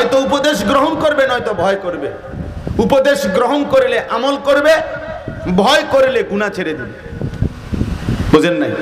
হয়তো উপদেশ গ্রহণ করবে, নয়তো ভয় করবে। উপদেশ গ্রহণ করলে আমল করবে, ভয় করলে গুণা ছেড়ে দিবে। বুঝেন নাই?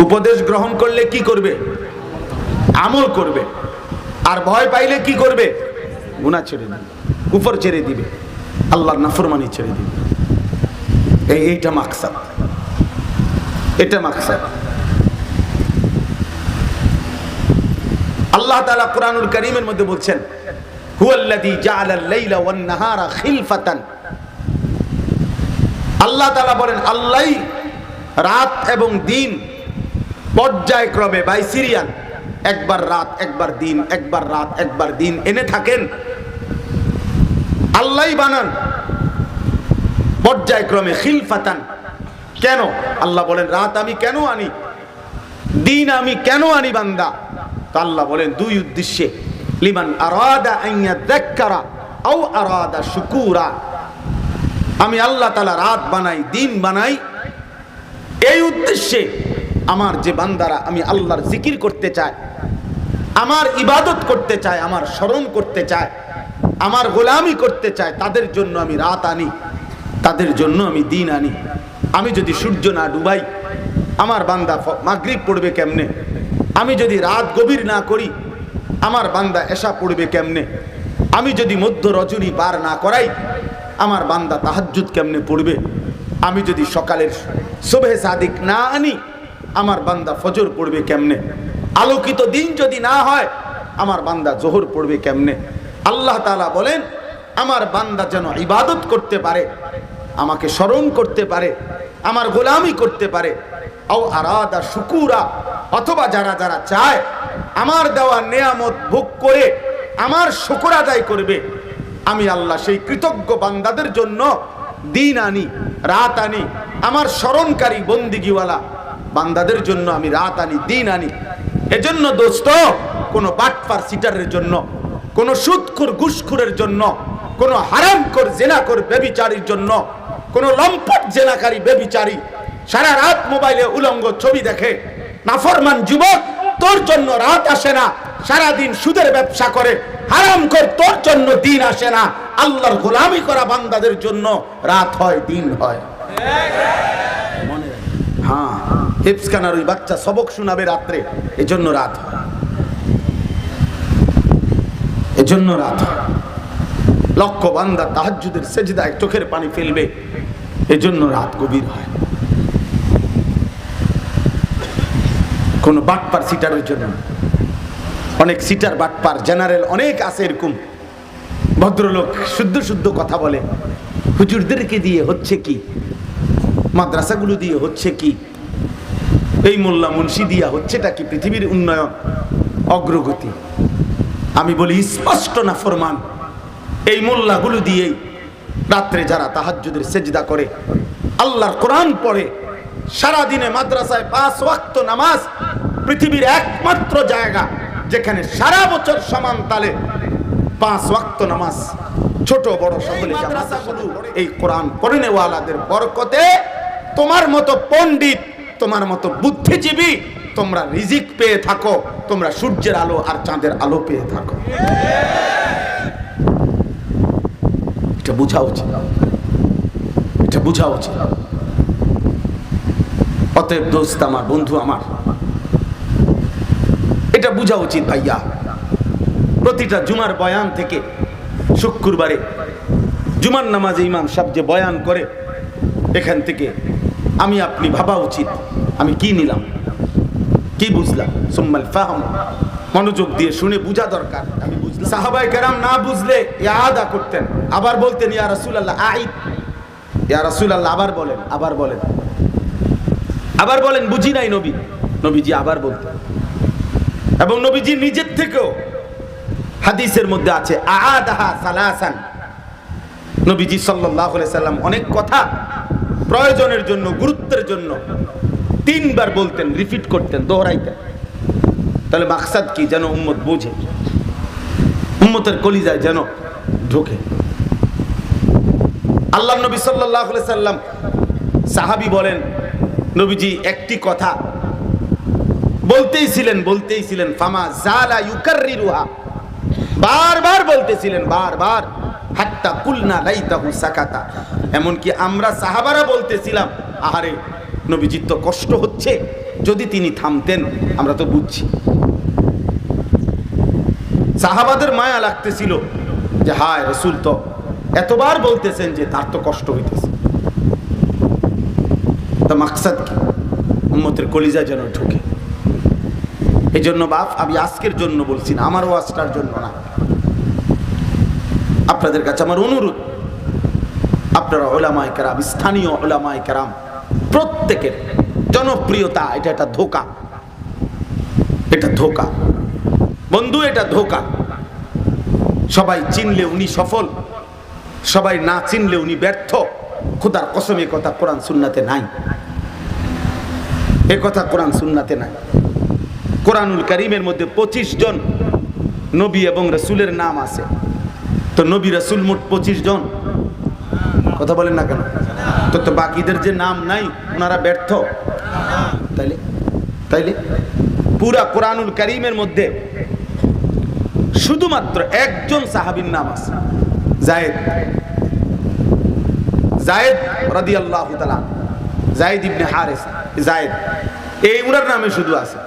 উপদেশ গ্রহণ করলে কি করবে? আমল করবে। আর ভয় পাইলে কি করবে? গুণা ছেড়ে দিবে। উপর ছেড়ে দিবে। আল্লাহর নাফরমানি ছেড়ে দিবে। এই এইটা মাকসাদ। এটা মাকসাদ। আল্লাহ তাআলা কোরআনুল কারীমের মধ্যে বলছেন, হুয়াল্লাযী জাআলাল খিলফাতান। আল্লাহ তাআলা বলেন আল্লাহই রাত এবং দিন পর্যায়ক্রমে বাই সিরিয়াল একবার রাত, একবার দিন, একবার রাত, একবার দিন এনে থাকেন। আল্লাহই বানান পর্যায়ক্রমে খিলফাতান। কেন? আল্লাহ বলেন, রাত আমি কেন আনি? দিন আমি কেন আনি বান্দা? তো আল্লাহ বলেন, দুই উদ্দেশ্যে, লিমান আরাদা আইয়া দেখারা আও আরাদা শুকুরা। আমি আল্লাহ তালা রাত বানাই, দিন বানাই। এই উদ্দেশ্যে আমার যে বান্দারা, আমি আল্লাহর জিকির করতে চায় আমার ইবাদত করতে চায় আমার স্মরণ করতে চায় আমার গোলামি করতে চায় তাদের জন্য আমি রাত আনি, তাদের জন্য আমি দিন আনি। আমি যদি সূর্য না ডুবাই, আমার বান্দা মাগরিব পড়বে কেমনে? আমি যদি রাত গভীর না করি, আমার বান্দা এসা পড়বে কেমনে? আমি যদি মধ্য রজনী বার না করাই, আমার বান্দা তাহাজ্জুদ কেমনে পড়বে? আমি যদি সকালের শোভে সাদিক না আনি, আমার বান্দা ফজর পড়বে কেমনে? আলোকিত দিন যদি না হয়, আমার বান্দা জোহর পড়বে কেমনে? আল্লাহ তাআলা বলেন, আমার বান্দা যেন ইবাদত করতে পারে, আমাকে স্মরণ করতে পারে, আমার গোলামি করতে পারে আরাদা শুকুরা, অথবা যারা যারা চায়, আমার দেওয়া নেয়ামত ভোগ করে, আমার শুকুর আদায় করবে। আমি আল্লাহ সেই কৃতজ্ঞ বান্দাদের জন্য দিন আনি, রাত আনি, আমার স্মরণকারী বন্দিগিওয়ালা বান্দাদের জন্য আমি রাত আনি, দিন আনি। এজন্য দোস্ত, কোনো বাটপার সিটারের জন্য, কোনো সুদখুর ঘুষখুরের জন্য, কোনো হারামকর জেনাকর বেবিচারীর জন্য, কোনো লম্পট জেনাকারী বেবিচারী সারা রাত মোবাইলে উলঙ্গ ছবি দেখে। নাফরমান যুবক, তোর জন্য রাত আসে না সারা দিন সুদের ব্যবসা করে। হারাম কর তোর জন্য দিন আসে না। আল্লাহর গোলামি করা বান্দাদের জন্য রাত হয়, দিন হয়। হ্যাঁ ওই বাচ্চা সবক শোনাবে রাত্রে। এজন্য রাত হয়। এজন্য রাত হয়। বান্দা তাহাজ্জুদের সেজদায় চোখের পানি ফেলবে। এজন্য রাত গভীর হয়। কোন বাটপার সিটারের জন্য। অনেক সিটার, বাটপার, জেনারেল, অনেক আছে এরকম। ভদ্রলোক শুদ্ধ শুদ্ধ কথা বলে। হুজুরদেরকে দিয়ে হচ্ছে কি? মাদ্রাসাগুলো দিয়ে হচ্ছে কি? এই মোল্লা মুন্সি দিয়া হচ্ছেটা কি পৃথিবীর উন্নয়ন, অগ্রগতি? আমি বলি, স্পষ্ট না ফরমান। এই মোল্লাগুলো দিয়েই রাত্রে যারা তাহাজ্জুদের সেজদা করে, আল্লাহর কোরআন পড়ে সারা দিনে মাদ্রাসায় পাঁচ ওয়াক্ত নামাজ পৃথিবীর একমাত্র জায়গা যেখানে সারা বছর সমান তালে পাঁচ ওয়াক্ত নামাজ ছোট বড় সকলে এই কোরআন পড়ে নেওয়ালাদের বরকতে তোমার মতো পণ্ডিত তোমার মতো বুদ্ধিজীবী তোমরা রিজিক পেয়ে থাকো তোমরা সূর্যের আলো আর চাঁদের আলো পেয়ে থাকো। এটা বোঝা উচিত। এটা বোঝা উচিত। অতএব দোস্ত আমার বন্ধু আমার বোঝা উচিত ভাইয়া। প্রতিটা জুমার বয়ান থেকে শুক্রবারে জুমার নামাজে ইমাম সাহেব যে বয়ান করে, এখান থেকে আমি আপনি ভাবা উচিত। আমি কি নিলাম? কি বুঝলাম? সুম্মাল ফাহম। মনোযোগ দিয়ে শুনে বুঝা দরকার। আমি বুঝলাম। সাহাবাই কেরাম না বুঝলে ইয়াদা করতেন। আবার বলতেন, ইয়া রাসূলুল্লাহ, আইদ। ইয়া রাসূলুল্লাহ, আবার বলেন আবার বলেন। আবার বলেন, বুঝি নাই নবী। নবীজি আবার বলতেন। এবং নবীজি নিজের থেকেও হাদিসের মধ্যে আছে নবীজি সাল্লাম অনেক কথা প্রয়োজনের জন্য, গুরুত্বের জন্য তিনবার বলতেন রিপিট করতেন, দোহরাইতেন। তাহলে মাকসাদ কি? যেন উম্মত বোঝে। উম্মতের কলিজায় যেন ঢোকে। আল্লাহ নবী আলাইহি সাল্লাম সাহাবী বলেন, নবীজি একটি কথা বলতেই ছিলেন বলতেই ছিলেন, ফামা জালা ইউকাররিরুহা। বারবার বলতেছিলেন, বারবার, হাত্তা কুলনা লাইতাহু সাকাতা। এমনকি আমরা সাহাবারা বলতেছিলাম, আহারে, নবীজির তো কষ্ট হচ্ছে, যদি তিনি থামতেন, আমরা তো বুঝছি। সাহাবাদের মায়া লাগতেছিল যে, হায় রসুল তো এতবার বলতেছেন যে, তার তো কষ্ট হইতেছে। তা মাকসাদ কি? উম্মতের কলিজা যেন ঢুকে। এই জন্য বাপ, আমি আজকের জন্য বলছি না, আমার ওয়াজটার জন্য না। আপনাদের কাছে আমার অনুরোধ, আপনারা ওলামায় কেরাম, স্থানীয় ওলামায় কেরাম, প্রত্যেকের জনপ্রিয়তা, এটা একটা ধোকা। এটা ধোকা। বন্ধু, এটা ধোকা। সবাই চিনলে উনি সফল, সবাই না চিনলে উনি ব্যর্থ। খুদার কসমে কথা কোরআন সুন্নাতে নাই। এ কথা কোরআন সুন্নাতে নাই। কোরআনুল করিমের মধ্যে পঁচিশ জন নবী এবং রসুলের নাম আছে। তো নবী রসুল মোট পঁচিশ জন। কথা বলেন না কেন? তো তো বাকিদের যে নাম নাই, ওনারা ব্যর্থ। তাইলে? তাইলে? পুরা কোরআনুল করিমের মধ্যে শুধুমাত্র একজন সাহাবীর নাম আছে। জায়েদ। জায়েদ রাদিয়াল্লাহু তাআলা। জায়েদ ইবনে হারিস। জায়েদ। এই উনার নামে শুধু আছে।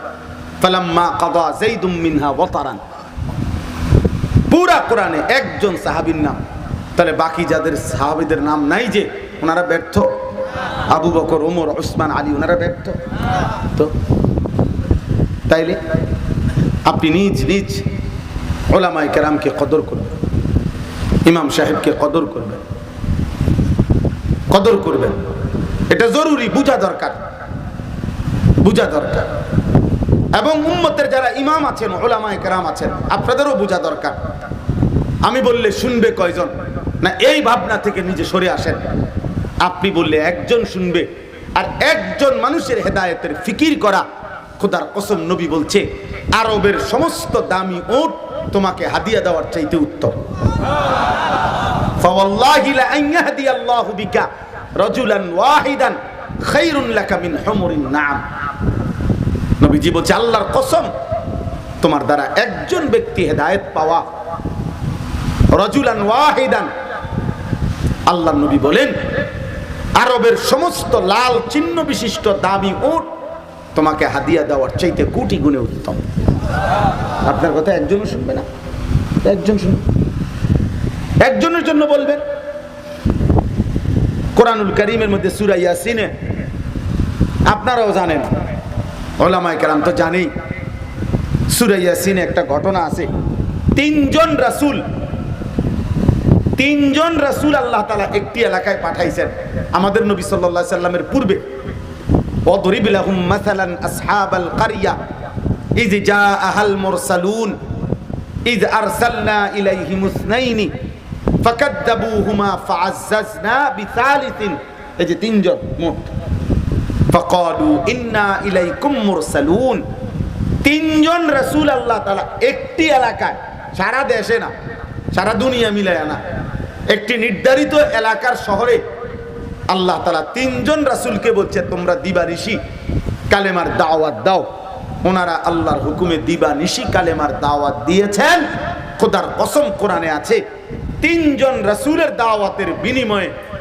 ফালাম্মা কাদা যাইদুম মিনহা ওয়াতারান। পুরা কোরআনে একজন সাহাবীর নাম। তাহলে বাকি যাদের সাহাবীদের নাম নাই যে, ওনারা ব্যর্থ? আবু বকর, ওমর, ওসমান, আলী, ওনারা ব্যর্থ? তো? তাইলে আপনি নিজ নিজ ওলামাই কেরামকে কদর করবেন। ইমাম সাহেবকে কদর করবেন। কদর করবেন। এটা জরুরি, বুঝা দরকার। বুঝা দরকার। এবং উম্মতের যারা ইমাম আছেন ওলামায় কেরাম আছেন, আপনাদেরও বোঝা দরকার। আমি বললে শুনবে কয়জন? না, এই ভাবনা থেকে নিজে সরে আসেন। আপনি বললে একজন শুনবে। আর একজন মানুষের হেদায়তের ফিকির করা খোদার কসম নবী বলছে, আরবের সমস্ত দামি ওট তোমাকে হাদিয়া দেওয়ার চাইতে উত্তম। রজুলান ওয়াহিদান নাম। নবীজি বলছে, আল্লাহর কসম, তোমার দ্বারা একজন ব্যক্তি হেদায়েত পাওয়া, রজুলান ওয়াহিদান। আল্লাহ নবী বলেন, আরবের সমস্ত লাল চিহ্ন বিশিষ্ট দামি উট তোমাকে হাদিয়া দেওয়ার চাইতে কোটি গুণে উত্তম। আপনার কথা একজনও শুনবে না। একজন শুনবে একজনের জন্য বলবেন, কোরআনুল করিমের মধ্যে সুরা ইয়াসিনে, আপনারাও জানেন ওলামায় কালাম তো জানেই। সুরাইয়াসিনে একটা ঘটনা আছে। তিনজন রাসুল তিনজন রাসুল আল্লাহ তালা একটি এলাকায় পাঠাইছেন। আমাদের নবী সাল্লা সাল্লামের পূর্বে। তিনজন, মোট। ফকালু ইন্না ইলাইকুম মুরসালুন। তিনজন রাসূল আল্লাহ তালা একটি এলাকায়, সারা দেশে না, সারা দুনিয়া মিলায় না, একটি নির্ধারিত এলাকার শহরে আল্লাহ তালা তিনজন রাসূলকে বলছে, তোমরা দিবা ঋষি কালেমার দাওয়াত দাও। ওনারা আল্লাহর হুকুমে দিবা দিবানিশি কালেমার দাওয়াত দিয়েছেন। খোদার কসম কোরআনে আছে, তিনজন রাসূলের দাওয়াতের বিনিময়ে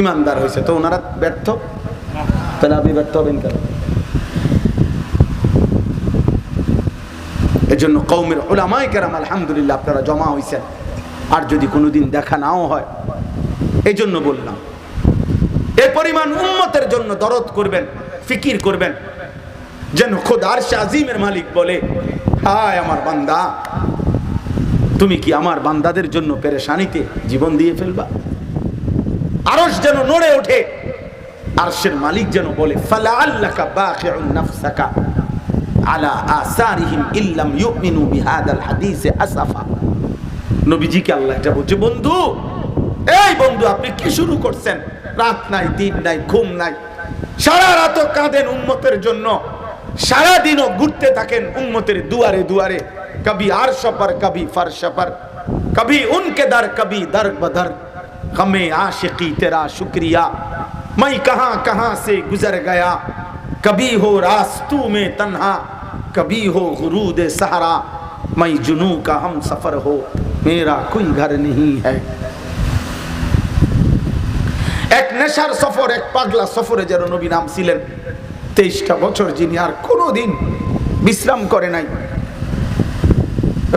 ইমানদার হয়েছে। তো ওনারা ব্যর্থ? তাহলে আপনি ব্যর্থ হবেন কেন? এজন্য কৌমের ওলামাই কেরাম আলহামদুলিল্লাহ আপনারা জমা হয়েছেন আর যদি কোনোদিন দেখা নাও হয় এই জন্য বললাম। এ পরিমাণ উম্মতের জন্য দরদ করবেন, ফিকির করবেন। যেন খোদার আজিমের মালিক বলে, হায় আমার বান্দা, তুমি কি আমার বান্দাদের জন্য পেরেশানিতে জীবন দিয়ে ফেলবা? আরশ যেন নড়ে ওঠে। আরশের মালিক যেন বলে ফালা বাখিউন নাফসাকা আলা আসারিহিম ইল্লাম ইউমিনু বিহাদাল হাদিসে আসাফা। নবীজিকে আল্লাহ এটা বলছে, বন্ধু, এই শুধু আপনি কি শুরু করছেন? রাত নাই, দিন নাই, ঘুম নাই। সারা রাত কাঁদেন উম্মতের জন্য। সারা দিনও ঘুরতে থাকেন উম্মতের দুয়ারে দুয়ারে। কবি আর সফর কবি ফার সফর কবি উনকে দর, কবি দর বদর हमें आशिकी तेरा शुक्रिया मैं कहां कहां से गुजर गया कभी हो रास्तू में तन्हा कभी हो गुरूद सहारा मैं जुनू का हम सफर हो मेरा कोई घर नहीं है এক নেশার সফর এক পাগলা সফরে যেন নবী নাম ছিলেন তেইশটা বছর যিনি আর কোনোদিন বিশ্রাম করে নাই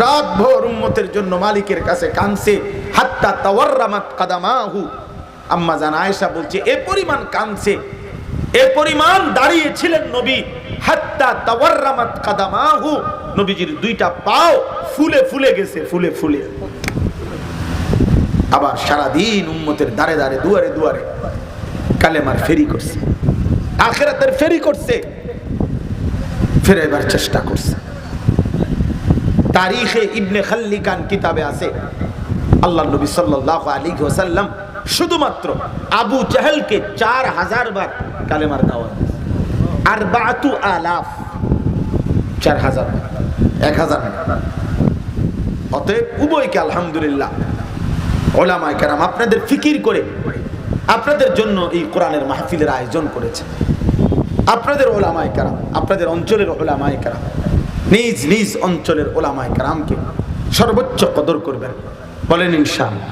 রাত ভোর উম্মতের জন্য মালিকের কাছে কানছে হাত্তা তাওয়াররামাত কাদামাহু। আম্মা জান আয়েশা বলছে, এ পরিমাণ কানছে এ পরিমাণ দাঁড়িয়ে ছিলেন নবী। হাত্তা তাওয়াররামাত কাদামাহু। নবীজির দুইটা পাও ফুলে ফুলে গেছে, ফুলে ফুলে। আবার সারাদিন উম্মতের দাঁড়ে দাঁড়ে, দুয়ারে দুয়ারে কালেমার ফেরি করছে, আখেরাতের ফেরি করছে, ফেরাইবার চেষ্টা করছে। তারিখে ইবনে খাল্লিকান কিতাবে আছে আল্লাহ নবী সাল্লাল্লাহু আলাইহি ওয়াসাল্লাম শুধুমাত্র আবু জাহেলকে চার হাজার বার কালেমার দাওয়াত আর বাতু আলাফ। চার হাজার। এক হাজার অতএব উভয়কে আলহামদুলিল্লাহ ওলামায় কেরাম আপনাদের ফিকির করে আপনাদের জন্য এই কোরআনের মাহফিলের আয়োজন করেছে। আপনাদের ওলামায় কেরাম, আপনাদের অঞ্চলের ওলামায় কেরাম, নিজ নিজ অঞ্চলের ওলামায় কেরামকে সর্বোচ্চ কদর করবেন। বলেন ইনশাআল্লাহ।